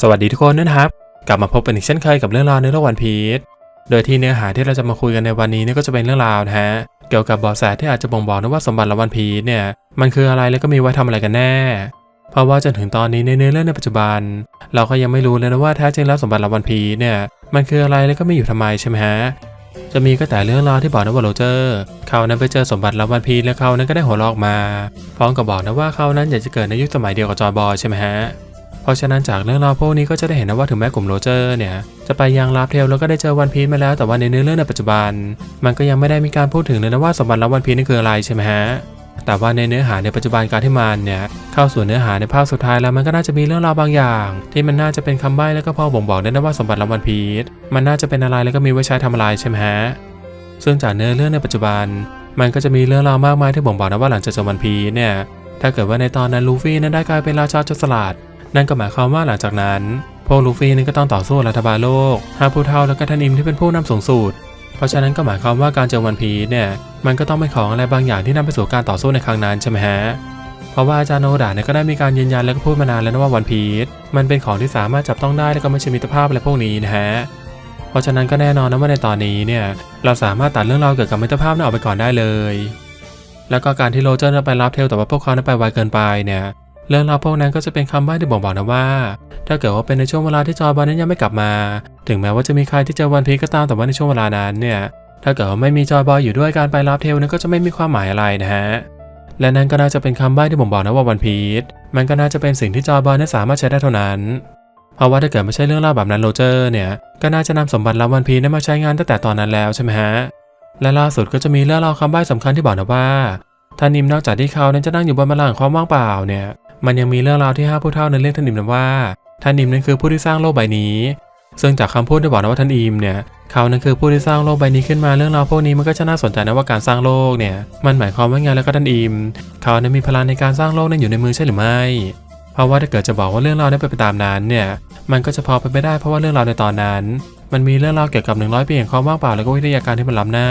สวัสดีทุกคนนะครับ กลับมาพบกันอีกเช่นเคยกับเรื่องราวในโลกวันพีชโดยที่เนื้อหาที่เราจะมาคุยกันในวันนี้เนี่ยก็จะเป็นเรื่องราวนะฮะเกี่ยวกับเบาะแสที่อาจจะบ่งบอกนะว่าสมบัติละวันพีชเนี่ยมันคืออะไรแล้วก็มีไว้ทำอะไรกันแน่ เพราะว่าจนถึงตอนนี้ในเนื้อเรื่องในปัจจุบัน เราก็ยังไม่รู้เลยนะว่าแท้จริงแล้วสมบัติละวันพีชเนี่ยมันคืออะไรแล้วก็มีอยู่ทำไมใช่ไหมฮะจะมีก็แต่เรื่องราวที่บอกนะว่าโรเจอร์เขานั้นไปเจอสมบัติละวันพีชแล้วเขานั้นก็ได้หัวเราะออกมา พร้อมกับบอกนะว่าเขานั้นอยากจะเกิดในยุคสมัยเดียวกับจอยบอยใช่ไหมฮะ เพราะฉะนั้นจากเรื่องราวพวกนี้ก็จะได้เห็นนะว่าถึงแม้กลุ่มโรเจอร์เนี่ยจะไปยังลาฟเทลแล้วก็ได้เจอวันพีชมาแล้วแต่ว่าในเนื้อเรื่องในปัจจุบัน มันก็ยังไม่ได้มีการพูดถึงเลยนะว่าสมบัติลับวันพีชนี่คืออะไรใช่ไหมฮะแต่ว่าในเนื้อหาในปัจจุบันการที่มันเนี่ยเข้าสู่เนื้อหาในภาคสุดท้ายแล้วมันก็น่าจะมีเรื่องราวบางอย่าง ที่มันน่าจะเป็นคำใบ้แล้วก็พอบ่งบอกได้นะว่าสมบัติลับวันพีชมันน่าจะเป็นอะไรแล้วก็มีไว้ใช้ทำอะไรใช่ไหมฮะซึ่งจากเนื้อเรื่องในปัจจุบัน มันก็จะมีเรื่องราวมากมายที่บ่งบอกนะว่าหลังจากจบวันพีชเนี่ยถ้าเกิดว่าในตอนนั้นลูฟี่นั้นได้กลายเป็นราชาโจรสลัด นั่นก็หมายความว่าหลังจากนั้น พวกลูฟี่นี่ก็ต้องต่อสู้รัฐบาลโลกหาผู้เท่าและก็ท่านอิมที่เป็นผู้นำสูงสุดเพราะฉะนั้นก็หมายความว่าการเจอวันพีเนี่ยมันก็ต้องเป็นของอะไรบางอย่างที่นำไปสู่การต่อสู้ในครั้งนั้นใช่ไหมฮะเพราะว่าอาจารย์โนดะเนี่ยก็ได้มีการยืนยันและก็พูดมานานแล้วนะว่าวันพีชมันเป็นของที่สามารถจับต้องได้และก็ไม่ใช่มิตรภาพอะไรพวกนี้นะฮะเพราะฉะนั้นก็แน่นอนนะว่าในตอนนี้เนี่ยเราสามารถตัดเรื่องราวเกี่ยวกับมิตรภาพนั้นออกไปก่อนได้เลย แล้วก็การที่โรเจอร์นั้นไปรับเทลแต่ว่าพวกเขาไปไวเกินไปเนี่ย เรื่องราวพวกนั้นก็จะเป็นคำใบ้ที่บ่งบอกนะว่า ถ้าเกิดว่าเป็นในช่วงเวลาที่จอบอลนั้นยังไม่กลับมา ถึงแม้ว่าจะมีใครที่เจอวันพีก็ตามแต่ว่าในช่วงเวลานั้นเนี่ยถ้าเกิดว่าไม่มีจอยบอยอยู่ด้วยการไปรับเทลนั้นก็จะไม่มีความหมายอะไรนะฮะและนั่นก็น่าจะเป็นคำใบ้ที่บ่งบอกนะว่าวันพีชมันก็น่าจะเป็นสิ่งที่จอยบอยนั้นสามารถใช้ได้เท่านั้น เพราะว่าถ้าเกิดไม่ใช่เรื่องเล่าวแบบนั้นโรเจอร์เนี่ยก็น่าจะนำสมบัติลับวันพีชนั้นมาใช้งานตั้งแต่ตอนนั้นแล้วใช่ไหมฮะและล่าสุดก็จะมีเรื่องเล่าคำใบ้สำคัญที่บอกนะว่าท่านิมนอกจากที่เขานั้นจะนั่งอยู่บนบัลลังก์ความว่างเปล่าเนี่ย มันยังมีเรื่องราวที่ห้าผู้เท่านั้นเรียกท่านอิมนั้นว่าท่านอิมนั้นคือผู้ที่สร้างโลกใบนี้ ซึ่งจากคำพูดที่บอกนะว่าท่านอิมเนี่ยเขานั้นคือผู้ที่สร้างโลกใบนี้ขึ้นมาเรื่องราวพวกนี้มันก็จะน่าสนใจนะว่าการสร้างโลกเนี่ยมันหมายความว่าไงแล้วก็ท่านอิมเขานั้นมีพลังในการสร้างโลกนั้นอยู่ในมือใช่หรือไม่ เพราะว่าถ้าเกิดจะบอกว่าเรื่องราวนั้นเป็นไปตามนั้นเนี่ยมันก็จะพอไปไม่ได้เพราะว่าเรื่องราวในตอนนั้น มันมีเรื่องราวเกี่ยวกับ 100ปีแห่งความว่างเปล่าแล้วก็วิทยาการที่มันล้ำหน้า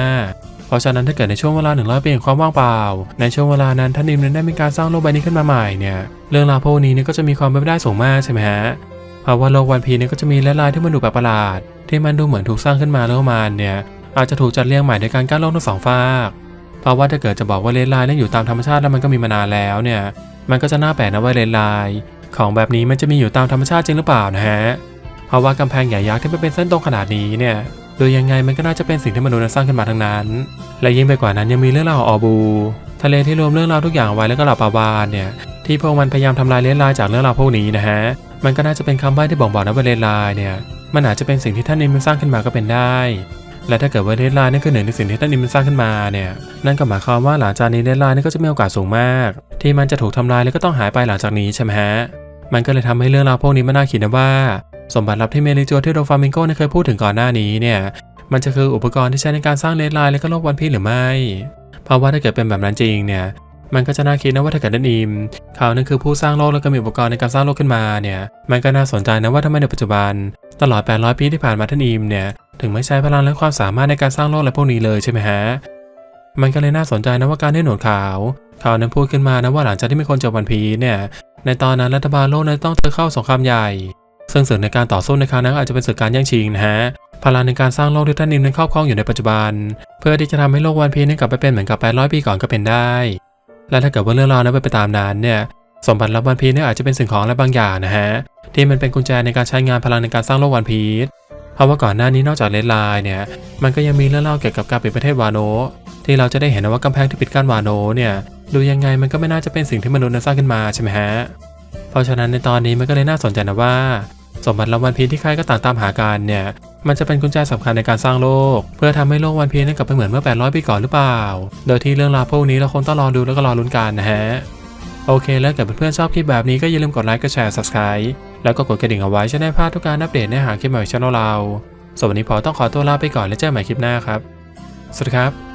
เพราะฉะนั้นถ้าเกิดในช่วงเวลา100ปีแห่งความว่างเปล่า ในช่วงเวลานั้นท่านอิมนั้นได้มีการสร้างโลกใบนี้ขึ้นมาใหม่เนี่ยเรื่องราวพวกนี้เนี่ยก็จะมีความเป็นไปได้สูงมากใช่ไหมฮะเพราะว่าโลกวันพีเนี่ยก็จะมีลายที่มันดูแปลกประหลาด ที่มันดูเหมือนถูกสร้างขึ้นมาแล้วมันเนี่ยอาจจะถูกจัดเรียงใหม่ในการกั้นโลกทั้งสองฝากเพราะว่าถ้าเกิดจะบอกว่าเลนไลน์นั้นอยู่ตามธรรมชาติแล้วมันก็มีมานานแล้วเนี่ยมันก็จะน่าแปลกนะว่าเลนไลน์ของแบบนี้มันจะมีอยู่ตามธรรมชาติจริงหรือเปล่านะฮะเพราะว่ากำแพงใหญ่ยักษ์ที่มันเป็นเส้นตรงขนาดนี้เนี่ย โดยยังไงมันก็น่าจะเป็นสิ่งที่มนุษย์สร้างขึ้นมาทั้งนั้น และยิ่งไปกว่านั้นยังมีเรื่องราวของออบู ทะเลที่รวมเรื่องราวทุกอย่างเอาไว้แล้วก็เหล่าปลาวานเนี่ยที่พวกมันพยายามทำลายเลนไลน์จากเรื่องราวพวกนี้นะฮะ มันก็น่าจะเป็นคำใบ้ที่บ่งบอกนะว่าเลนไลน์เนี่ยมันอาจจะเป็นสิ่งที่ท่านนิมมันสร้างขึ้นมาก็เป็นได้ และถ้าเกิดว่าเลนไลน์นั่คือหนึ่งในสิ่งที่ท่านนิมมันสร้างขึ้นมาเนี่ยนั่นก็หมายความว่าหลังจากนี้เลนไลน์นี่ก็จะมีโอกาสสูงมาก ที่มันจะถูกทำลายแล้วก็ต้องหายไปหลังจากนี้ใช่ไหมฮะมันก็เลยทำให้เรื่องราวพวกนี้มันน่าคิดนะว่า สมบัติลับที่เมลิจัวที่โดฟามิงโกเนี่ยเคยพูดถึงก่อนหน้านี้เนี่ย มันจะคืออุปกรณ์ที่ใช้ในการสร้างเลนไลน์และก็โลกวันพีหรือไม่ เพราะว่าถ้าเกิดเป็นแบบนั้นจริงเนี่ย มันก็จะน่าคิดนะว่าถ้าเกิดนันอิมเขานั่นคือผู้สร้างโลกแล้วก็มีอุปกรณ์ในการสร้างโลกขึ้นมาเนี่ย มันก็น่าสนใจนะว่าทำไมในปัจจุบัน ตลอด 800 ปีที่ผ่านมาท่านอิมเนี่ยถึงไม่ใช้พลังและความสามารถในการสร้างโลกอะไรพวกนี้เลยใช่ไหมฮะ มันก็เลยน่าสนใจนะว่าการที่หนวดขาวเขานั้นพูดขึ้นมานะว่าหลังจากที่มีคนจอวันพีเนี่ย ในตอนนั้นรัฐบาลโลกนั้นต้องเจอเข้าสงครามใหญ่ ซึ่งศึกในการต่อสู้ในครั้งนั้นอาจจะเป็นศึกการแย่งชิงนะฮะพลังในการสร้างโลกที่ท่านนิมนั้นครอบครองอยู่ในปัจจุบัน เพื่อที่จะทำให้โลกวันพีนั้นกลับไปเป็นเหมือนกับ 800 ปีก่อนก็เป็นได้ และถ้าเกิดว่าเรื่องราวนั้นเป็นไปตามนั้นเนี่ยสมบัติลับวันพีนี่อาจจะเป็นสิ่งของอะไรบางอย่างนะฮะที่มันเป็นกุญแจในการใช้งานพลังในการสร้างโลกวันพีชเพราะว่าก่อนหน้านี้นอกจากเลนไลน์เนี่ยมันก็ยังมีเรื่องเล่าเกี่ยวกับการปิดประเทศวาโนที่เราจะได้เห็นว่ากำแพงที่ปิดกั้นวาโนเนี่ยดูยังไงมันก็ไม่น่าจะเป็นสิ่งที่มนุษย์นั้นสร้างขึ้นมาใช่ไหมฮะเพราะฉะนั้นในตอนนี้มันก็เลยน่าสนใจนะว่า สมบัติละวันพีที่ใครก็ต่างตามหากันเนี่ย มันจะเป็นกุญแจสำคัญในการสร้างโลก เพื่อทำให้โลกวันพีนั้นกลับไปเหมือนเมื่อ 800 ปีก่อนหรือเปล่า โดยที่เรื่องราวพวกนี้เราคงต้องรอดูแล้วก็รอลุ้นกันนะฮะ โอเคแล้วเกิดเพื่อนๆชอบคลิปแบบนี้ก็อย่าลืมกดไลค์กดแชร์ subscribe แล้วก็กดกระดิ่งเอาไว้จะได้พลาดทุกการอัปเดตเนื้อหาคลิปใหม่ของช่องเราส่วนวันนี้พอต้องขอตัวลาไปก่อนแล้วเจอกันใหม่คลิปหน้าครับ สวัสดีครับ